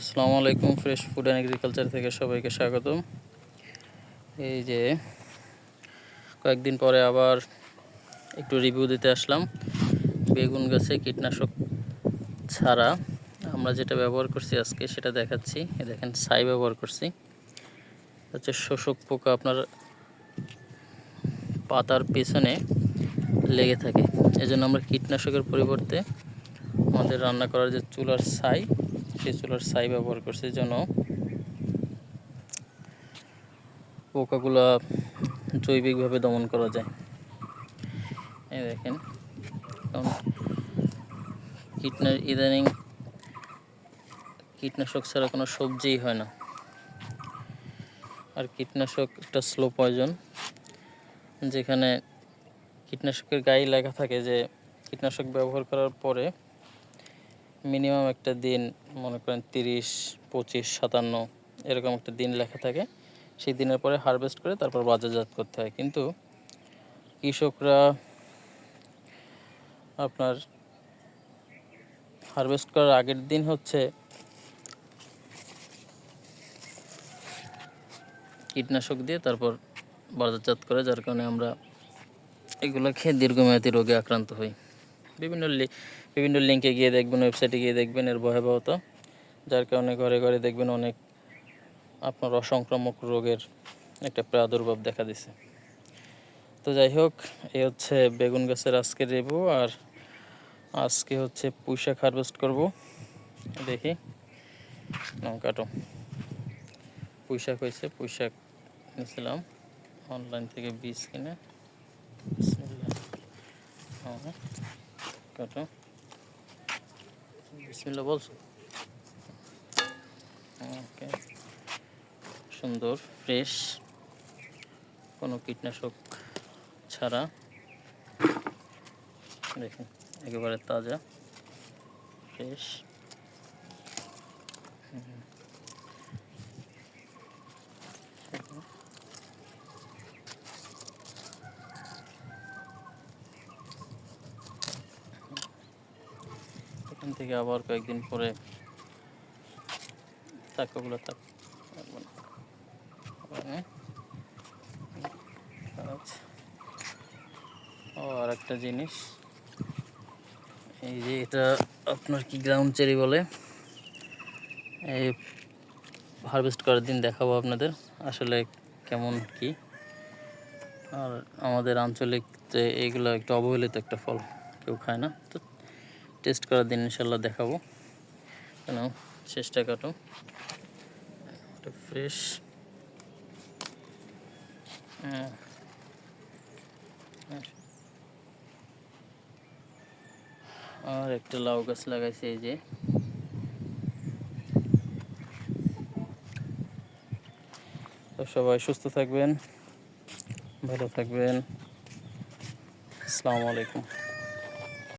আসসালামু আলাইকুম fresh food and agriculture থেকে সবাইকে স্বাগতম। এই যে, কয়েকদিন পরে আবার একটু রিভিউ দিতে আসলাম। বেগুন গাছে কীটনাশক ছাড়া আমরা যেটা ব্যবহার করছি আজকে সেটা দেখাচ্ছি। দেখেন, ছাই ব্যবহার করছি। হচ্ছে শোষক পোকা আপনার পাতার পেছনে লেগে থাকে। এজন্য আমরা কীটনাশকের পরিবর্তে আমাদের রান্না করার যে চুলার ছাই সেই চুলার ছাই ব্যবহার করছি যেন পোকাগুলা জৈবিকভাবে দমন করা যায়। এই দেখেন কারণ কীটনা ইদানিং কীটনাশক ছাড়া কোনো সবজিই হয় না। আর কীটনাশক একটা স্লো পয়জন যেখানে কীটনাশকের গায়ে লেখা থাকে যে কীটনাশক ব্যবহার করার পরে মিনিমাম একটা দিন, মনে করেন তিরিশ, পঁচিশ, সাতান্ন, এরকম একটা দিন লেখা থাকে। সেই দিনের পরে হারভেস্ট করে তারপর বাজারজাত করতে হয়। কিন্তু কৃষকরা আপনার হারভেস্ট করার আগের দিন হচ্ছে কীটনাশক দিয়ে তারপর বাজারজাত করে, যার কারণে আমরা এগুলো খেয়ে দীর্ঘমেয়াদী রোগে আক্রান্ত হই। বিভিন্ন বিভিন্ন লিঙ্কে গিয়ে দেখবেন ওয়েবসাইটে গিয়ে দেখবেন এর ভয়াবহতা, যার কারণে ঘরে ঘরে দেখবেন অনেক আপনার অসংক্রামক রোগের একটা প্রাদুর্ভাব দেখা দিছে। তো যাই হোক এই হচ্ছে বেগুন গাছের আজকে রেবু আর আজকে হচ্ছে পুঁইশাক হারভেস্ট করব। দেখি কাটো পুঁইশাক হয়েছে, পুঁইশাক নিয়েছিলাম অনলাইন থেকে বীজ কিনে। হ্যাঁ। বিসমিল্লা বলছো? ওকে। সুন্দর ফ্রেশ। কোনো কীটনাশক ছাড়া। দেখুন একেবারে তাজা ফ্রেশ। এখান থেকে আবার কয়েকদিন পরে রাখব না। হ্যাঁ। আচ্ছা। আর একটা জিনিস এই যে এটা আপনার কি গ্রাউন্ড চেরি বলে এই হারভেস্ট করার দিন দেখাবো আপনাদের, আসলে কেমন কি আর আমাদের আঞ্চলিক যে এইগুলো একটু অবহেলিত একটা ফল, কেউ খায় না তো টেস্ট করার দিন ইনশাল্লাহ দেখাবো। কেন? চেষ্টা কাটো। ফ্রেশ আর একটা লাউ গাছ লাগাইছে এই যে। সবাই সুস্থ থাকবেন, ভালো থাকবেন। আসসালামু আলাইকুম।